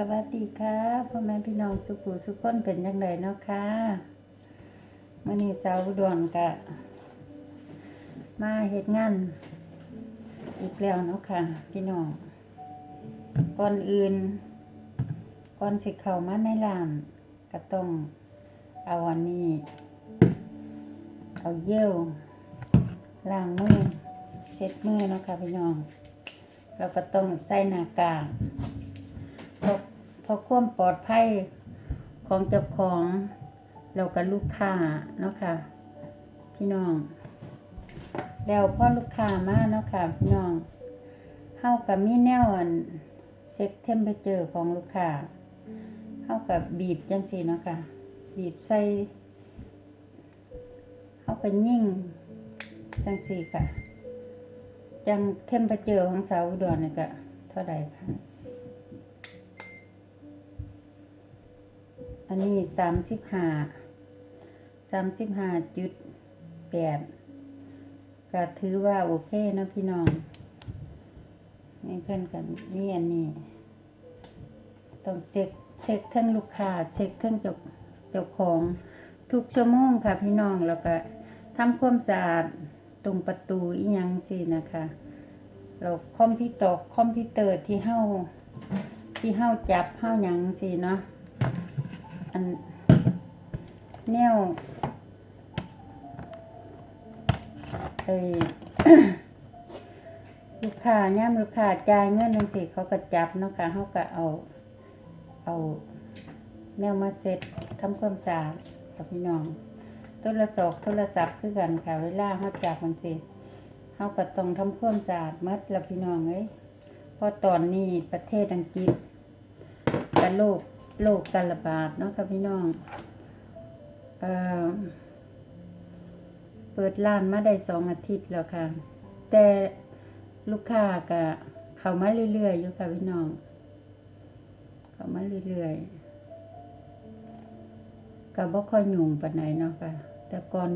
สวัสดีค่ะพ่อแม่พี่น้องสุขุสุขคนเป็นยังไงเนาะค่ะมื่อนี้สาวอุดวนกะ มาเฮ็ดงานอีกแล้วเนาะค่ะ พี่น้องก่อนอื่นก่อนสิเข้ามาในร้านก็ต้องเอาอันนี้ เอาเยี่ยวล้างมือเช็ดมือเนาะค่ะพี่น้องแล้วก็ต้องใส่หน้ากาก ราะเพราะความปลอดภัยของเจ้าของเรากับลูกค้าเนาะค่ะ พี่น้อง แล้วพ่อลูกค้ามาเนาะค่ะ พี่น้องเฮากับมีแนวอันเช็คเทมเพอเจอร์ของลูกค้าเฮากับบีบจังซี่เนาะค่ะ บีบใส่เฮาก็ยิ่งจังซี่ค่ะ จังเทมเพอเจอร์ของสาวอุดรนี่ก็เท่าใดค่ะ อันนี้สามสิบห้าสามสิบห้าจุดแปดก็ถือว่าโอเคนะพี่น้องนี่เพื่อนกันนี่อันนี้ ต้องเช็คเช็คทั้งลูกค้าเช็คทั้งเจ้าเจ้าของทุกชั่วโมงค่ะพี่น้องแล้วก็ทำความสะอาดตรงประตูอีหยังสินะคะเราคอมพิวเตอร์คอมพิวเตอร์ที่เฮาที่เฮาจับเฮาหยังสิเนาะ อันแนวเอ้ยลูกค้าย่ามลูกค้าจ่ายเงินจังซี่เขาก็จับเนาะค่ะเฮาก็เอา เอา แนวมาเสร็จทำความสะอาดกับพี่น้องโทรศัพท์โทรศัพท์คือกันค่ะ เวลาเฮาจับมันสิเฮาก็ต้องทำความสะอาดหมัดละพี่น้องเอ้ยเพราะตอนนี้ประเทศอังกฤษกับโรค โรคการระบาดเนาะค่ะพี่น้องเอ่อเปิดร้านมาได้สองอาทิตย์แล้วค่ะ แต่ลูกค้าก็เข้ามาเรื่อยๆอยู่ค่ะพี่น้อง เข้ามาเรื่อยๆก็บ่ค่อยยุ่งปานไหนเนาะค่ะ แต่ก่อน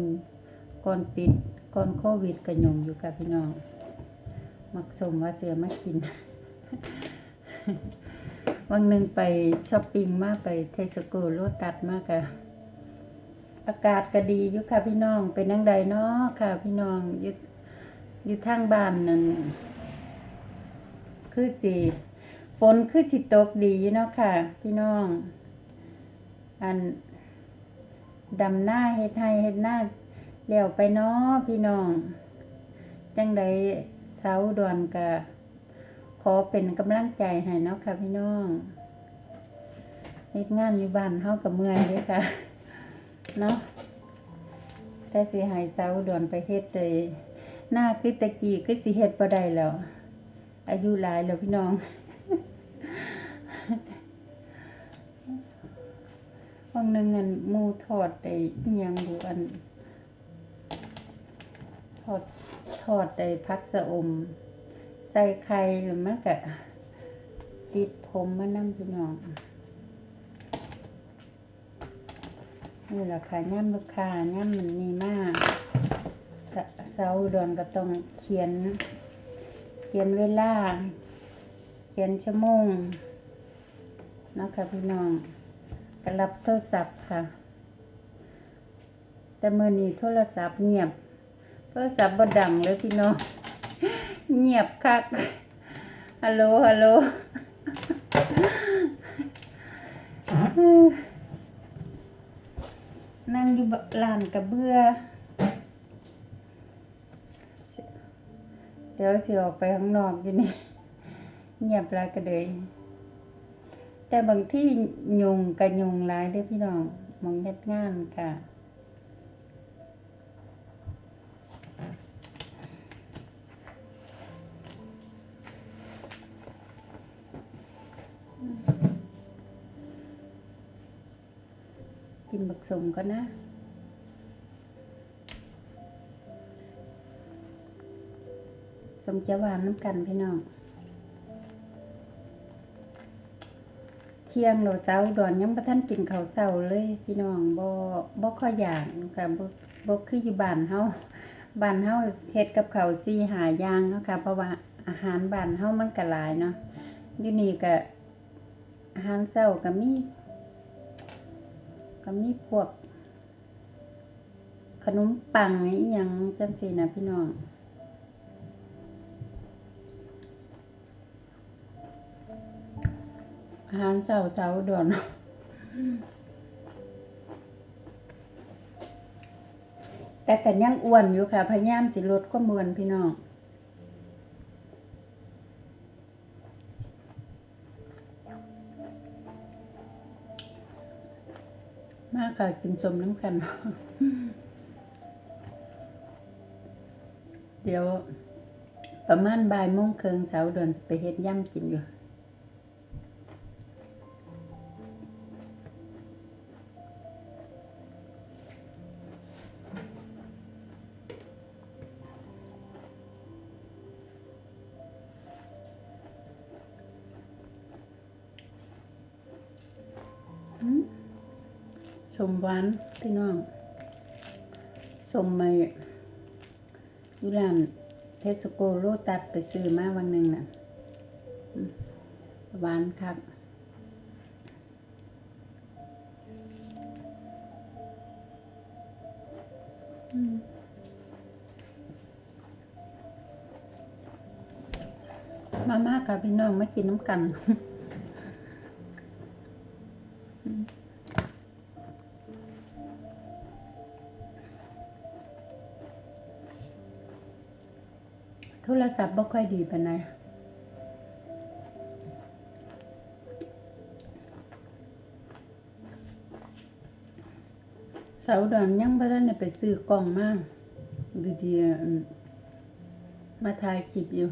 ก่อนปิดก่อนโควิดก็ยุ่งอยู่ค่ะพี่น้อง มักสมว่าเสือมากิน วันหนึ่งไปช้อปปิ้งมาไปเทสโกโลตัดมากค่ะ อากาศก็ดีอยู่ค่ะพี่น้องเป็นนังใดเนาะค่ะ พี่น้องอยู่อยู่ทางบ้านนั่นคือสิฝนคือสิตกดีอยู่เนาะค่ะ พี่น้อง อันดำหน้าเฮ็ดให้เฮ็ดหน้าแล้วไปเนาะพี่น้อง จังใดสาวอุดอนก็ ขอเป็นกำลังใจให้เนาะค่ะพี่น้องเฮ็ดงานอยู่บ้านเฮากับเมื่อยเด้อค่ะ เนาะแต่สิให้สาวอุดอนไปเฮ็ดเลยหน้าคือตะกี้คือสิเฮ็ดบ่ได้แล้ว อายุหลายแล้วพี่น้องวันหนึ่งอันหมูทอดไอ้ยังดูอันทอดทอดไอ้พักสะอม ใส่ไข่หรือมันก็ติดผมมานั่งพี่น้องนี่แหละค่ะย่ำลูกค้าย่ำมันมีมากเสาดอนก็ต้องเขียน เขียนเวลา เขียนชั่วโมงนะค่ะพี่น้องก็รับโทรศัพท์ค่ะ แต่เมื่อนี้โทรศัพท์เงียบ โทรศัพท์บ่ดังเลยพี่น้อง เงียบคักฮัลโหลฮัลโหลนั่งอยู่บลานกระเบื้อ เดี๋ยวสิออกไปข้างนอกอยู่นี่ เงียบลายก็เลยแต่บางที่ยุงกับยุงลายด้อพี่น้องมองเฮ็ดงานค่ะ กินบักสมก็นะ สมเขียวหวานน้ำกันพี่น้อง เที่ยงเราเช้าดอนยังประท่านกินข้าวเช้าเลยพี่น้องบ่บ่ค่อยอยากค่ะบ่บ่คืออยู่บ้านเฮาบ้านเฮาเฮ็ดกับข้าวสี่หาย่างเนาะค่ะเพราะว่าอาหารบ้านเฮามันก็หลายเนาะอยู่นี่ก็อาหารเช้าก็มี ก็มีพวก ขนมปังอีหยังจังซี่นะพี่น้องอาหารเช้าเช้าด่วนแต่กันยังอ้วนอยู่ค่ะพยายามสิลดความอ้วนพี่น้อง มากค่ะกินชมน้ำกัน เดี๋ยวประมาณบ่ายโมงเคืองเสาร์เดินไปเฮ็ดย่ำกินอยู่ สมหวานพี่น้องสมมาอยู่ร้านเทสโกโลตัดไปซื้อมาวันหนึ่งน่ะหวานครับมามาค่ะพี่น้องมากินน้ำกัน ทรศัพท์บ่ค่อยดีปานใดสาร์ดอนยังบ่ทันได้ไปซื้อกล้องมาดีๆมาถ่ายคลิปอยู่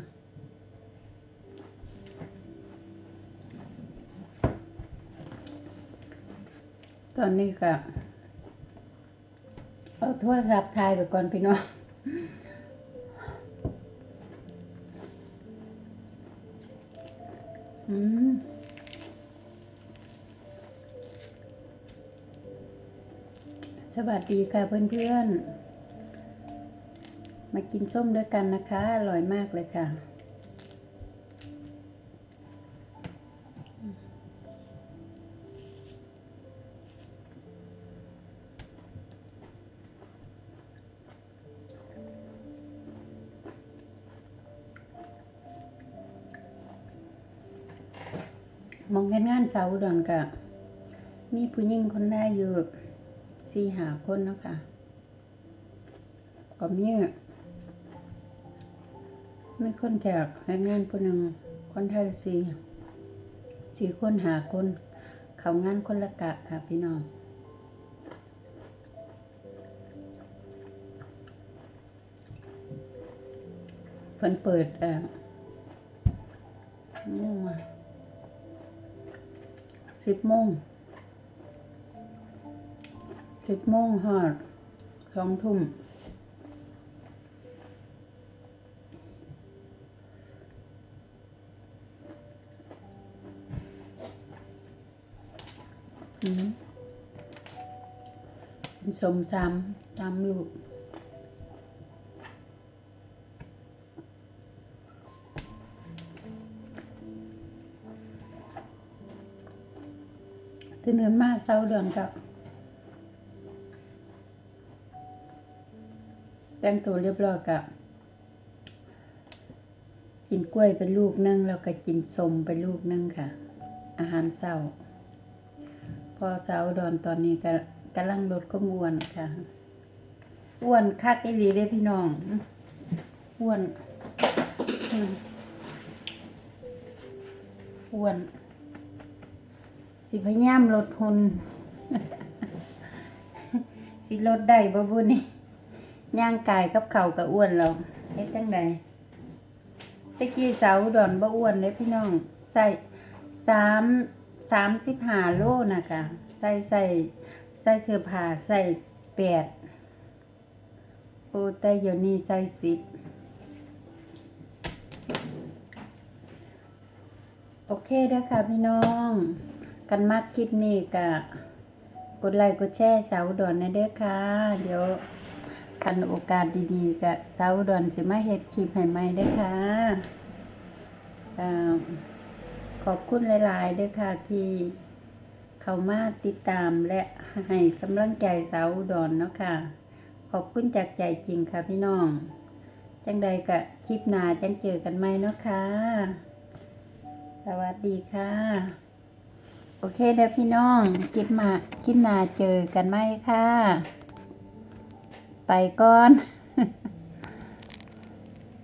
ตอนนี้ก็เอาโทรศัพท์ถ่ายไปก่อนพี่น้อง อืมสวัสดีค่ะเพื่อนๆ มากินส้มด้วยกันนะคะ อร่อยมากเลยค่ะ มองเห็นงานเสาดอนกะมีผู้หญิงคนได้อยู่สี่หาคนเนาะคะก็มีไมีคนแขกงานผู้หนึ่งคนไทยสี่สี่คนหาคน เขางานคนละกะค่ะพี่น้องเพิ่นเปิดอ่อโมงอะ สิบโมงสิบโมงฮอดสองทุ่มอืมกินสมซ้ำซ้ำลูก ตื่นเงินมาเศร้าเดือนกับแต่งตัวเรียบร้อยกับกินกล้วยเป็นลูกนึงแล้วก็กินสมเป็นลูกนึงค่ะ อาหารเศร้า พอเช้าดอนตอนนี้ก็กำลังลดก็มอ้วนค่ะ อ้วนคักอีหลีเลยพี่น้อง อ้วน อ้วน สิพยายามลดหุ่นสิลดได้บ่บุนี่ย่างกายกับเข่ากับอ้วนเราเฮ็ดจังไดตะกี้สาวดอนบ่อ้วนเลยพี่น้องใส่สามสามสิบห้าโลนะคะใส่ใส่ใส่เสื้อผ้าใส่แปดโอ้แต่เดี๋ยวนี้ใส่สิบโอเคเด้อค่ะพี่น้อง กันมากคลิปนี้ก็กดไลค์กดแชร์สาวดอนนเด้อค่ะ เดี๋ยวกันโอกาสดีๆกับสาวดอนสิมาเฮ็ดคลิปให้ใหม่เด้อค่ะขอบคุณหลายๆด้วยค่ะที่เข้ามาติดตามและให้กำลังใจสาวดอุดรเนาะค่ะ ขอบคุณจากใจจริงค่ะพี่น้อง จังใดกะคลิปหน้าจังเจอกันไหมเนาะค่ะ สวัสดีค่ะ โอเคเด้อพี่น้องคลิปมาคลิปหน้าเจอกันไหมค่ะ ไปก่อน